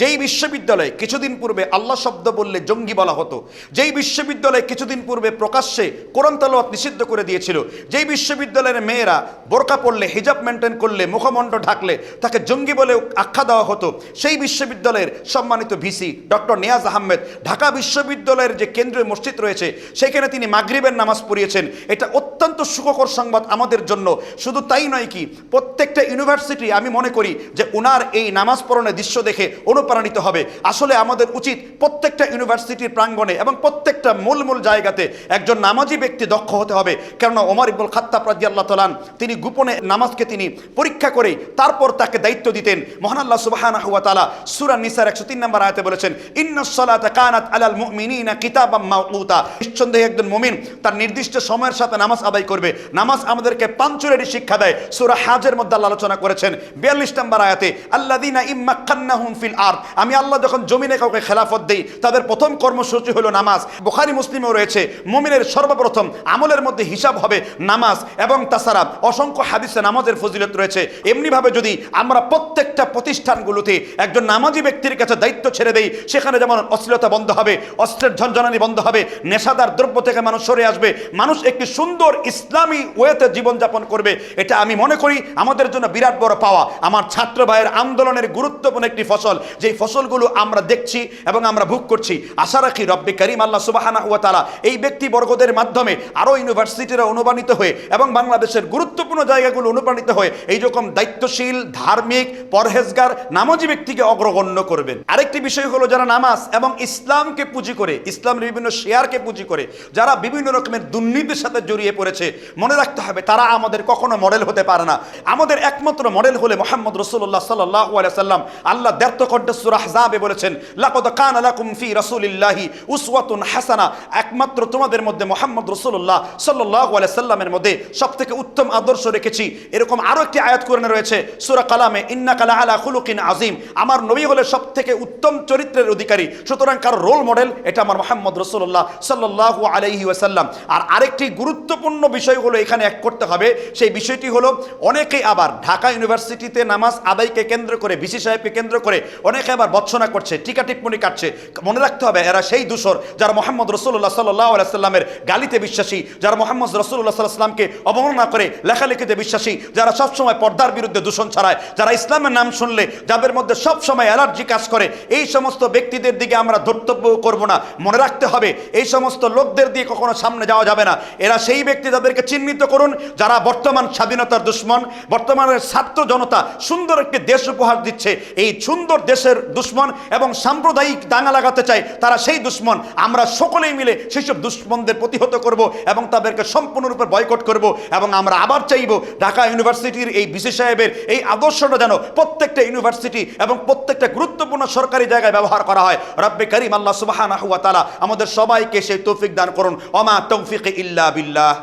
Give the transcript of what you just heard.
যেই বিশ্ববিদ্যালয়ে কিছুদিন পূর্বে আল্লাহ শব্দ বললে জঙ্গি বলা হতো, যেই বিশ্ববিদ্যালয়ে কিছুদিন পূর্বে প্রকাশ্যে কোরআন তালাওয়াত নিষিদ্ধ করে দিয়েছিল, যেই বিশ্ববিদ্যালয়ের মেয়েরা বোরকা পড়লে হিজাব মেনটেন করলে, মুখমণ্ড ঢাকলে, তাকে জঙ্গি বলে আখ্যা দেওয়া হতো, সেই বিশ্ববিদ্যালয়ের সম্মানিত ভিসি ডক্টর নিয়াজ আহমেদ ঢাকা বিশ্ববিদ্যালয়ের যে কেন্দ্রীয় মসজিদ রয়েছে, সেখানে তিনি মাগরিবের নামাজ পড়িয়েছেন। এটা অত্যন্ত সুখকর সংবাদ আমাদের জন্য। শুধু তাই নয় কি প্রত্যেকটা ইউনিভার্সিটি আমি মনে করি যে ওনার এই নামাজ পড়নের দৃশ্য দেখে অনুপ্রাণিত হবে। আসলে আমাদের উচিত প্রত্যেকটা ইউনিভার্সিটির প্রাঙ্গণে এবং প্রত্যেকটা মূল মূল জায়গাতে একজন নামাজি ব্যক্তি দক্ষ হতে হবে। কেননা ওমর ইবুল খাত্তাব রাজি আল্লাহ তালান তিনি গোপনে নামাজকে তিনি পরীক্ষা করে তারপর তাকে দায়িত্ব দিতেন। মহান আল্লাহ সুবাহান হুয়া তালা সুরা নিসার একশো তিন নম্বর আয়তে বলেছেন ইন্নসলাত কানাত আলাল মুমিনিনা কিতাবাম মাউতা নিঃসন্দেহে একজন মুমিন তার নির্দিষ্ট সময়ের সাথে নামাজ আদায় করবে। নামাজ আমাদেরকে পাঞ্চুরেরই শিক্ষা দেয়। সুরা হাজের মধ্যে আলোচনা করেছেন বিয়াল্লিশ নম্বর আয়াতে আল্লাদিনা ইম্মাক্কান্নাহুম ফিল আর আমি আল্লাহ যখন জমিনে কাউকে খেলাফত দেই, তাদের প্রথম কর্মসূচি হলো নামাজ। বুখারি মুসলিমেও রয়েছে, মুমিনের সর্বপ্রথম আমলের মধ্যে হিসাব হবে নামাজ এবং তাছাড়া অসংখ্য হাদিসে নামাজের ফজিলত রয়েছে। এমনিভাবে যদি আমরা প্রত্যেকটা প্রতিষ্ঠানগুলোতে একজন নামাজি ব্যক্তির কাছে দায়িত্ব ছেড়ে দেই, সেখানে যেমন অশ্লীলতা বন্ধ হবে, অস্ত্রের ঝঞ্ঝনানি বন্ধ হবে, নেশাদার দ্রব্য থেকে মানুষ সরে আসবে, মানুষ একটি সুন্দর ইসলামী ওয়েতে জীবনযাপন করবে, এটা আমি মনে করি আমাদের জন্য বিরাট বড় পাওয়া আমার ছাত্র ভাইয়ের আন্দোলনের গুরুত্বপূর্ণ একটি ফসল। যেই ফসলগুলো আমরা দেখছি এবং আমরা ভোগ করছি, আশা রাখি রব্বে করিম আল্লাহ সুবাহানা হুয়া তালা এই ব্যক্তিবর্গদের মাধ্যমে আরও ইউনিভার্সিটিরা অনুপ্রাণিত হয়ে এবং বাংলাদেশের গুরুত্বপূর্ণ জায়গাগুলো অনুপ্রাণিত হয়ে এই রকম দায়িত্বশীল, ধার্মিক, পরহেজগার, নামাজি ব্যক্তিকে অগ্রগণ্য করবেন। আরেকটি বিষয় হলো যারা নামাজ এবং ইসলামকে পুঁজি করে, ইসলামের বিভিন্ন শেয়ারকে পুঁজি করে, যারা বিভিন্ন রকমের দুর্নীতির সাথে জড়িয়ে পড়েছে, মনে রাখতে হবে তারা আমাদের কখনো মডেল হতে পারে না। আমাদের একমাত্র মডেল হলে মোহাম্মদ রসুল্লাহ সাল্লাহ সাল্লাম। আল্লাহ দ্ব্যর্থ কণ্ঠে বলেছেন হাসানা। একমাত্র তোমাদের মধ্যে মোহাম্মদ রসুল্লাহ সাল্লাহ সাল্লামের মধ্যে সব থেকে উত্তম আদর্শ রেখেছি। এরকম আরও একটি আয়াত কোরআনে রয়েছে, সূরা কালামে ইন্না কালা আলা খুলুকিন আজিম আমার নবী হলে সব থেকে উত্তম চরিত্রের অধিকারী। সুতরাং কারও রোল মডেল, এটা আমার মোহাম্মদ রসুল্লাহ সাল্লাহ আলাইহি ওয়াসাল্লাম। আর আরেকটি গুরুত্বপূর্ণ বিষয় হলো এখানে এক করতে হবে, সেই বিষয়টি হলো, অনেকেই আবার ঢাকা ইউনিভার্সিটিতে নামাজ আদায়কে কেন্দ্র করে, বিসি সাহেবকে কেন্দ্র করে অনেকে আবার বচ্ছনা করছে, টিকা টিপ্পনি কাটছে। মনে রাখতে হবে, এরা সেই দূষর যারা মোহাম্মদ রসুল্লাহ সাল্লাহ সাল্লামের গালিতে বিশ্বাসী, যারা মোহাম্মদ রসুল্লাহ সাল্লামকে অবমাননা করে, লেখালেখিতে বিশ্বাসী, যারা সবসময় পর্দার বিরুদ্ধে দূষণ ছড়ায়, যারা ইসলামের নাম শুনলে যাদের মধ্যে সবসময় অ্যালার্জি কাজ করে, এই সমস্ত ব্যক্তিদের দিকে আমরা ধর্তব্য করব না। মনে রাখতে হবে, এই সমস্ত লোকদের দিয়ে কখনো সামনে যাওয়া যাবে না। এরা সেই ব্যক্তি যাদেরকে চিহ্নিত করুন, যারা বর্তমান স্বাধীনতার দুশ্মন বর্তমানের ছাত্র জনতা সুন্দর একটি দেশ উপহার দিচ্ছে। এই সুন্দর দেশের দুশ্মন এবং সাম্প্রদায়িক দাঙ্গা লাগাতে চায় তারা সেই দুশ্মন। আমরা সকলেই মিলে সেই সব দুশ্মনদের প্রতিহত করব এবং তাদেরকে সম্পূর্ণরূপে বয়কট করব এবং আমরা আবার চাইব ঢাকা ইউনিভার্সিটির এই বিসি সাহেবের এই আদর্শটা যেন প্রত্যেকটা ইউনিভার্সিটি এবং প্রত্যেকটা গুরুত্বপূর্ণ সরকারি জায়গায় ব্যবহার করা হয়। রব্বে করিম আল্লাহ সুবাহ আমাদের সবাইকে সেই তৌফিক দান করুন। অমা তৌফিক ইল্লা বিল্লাহ।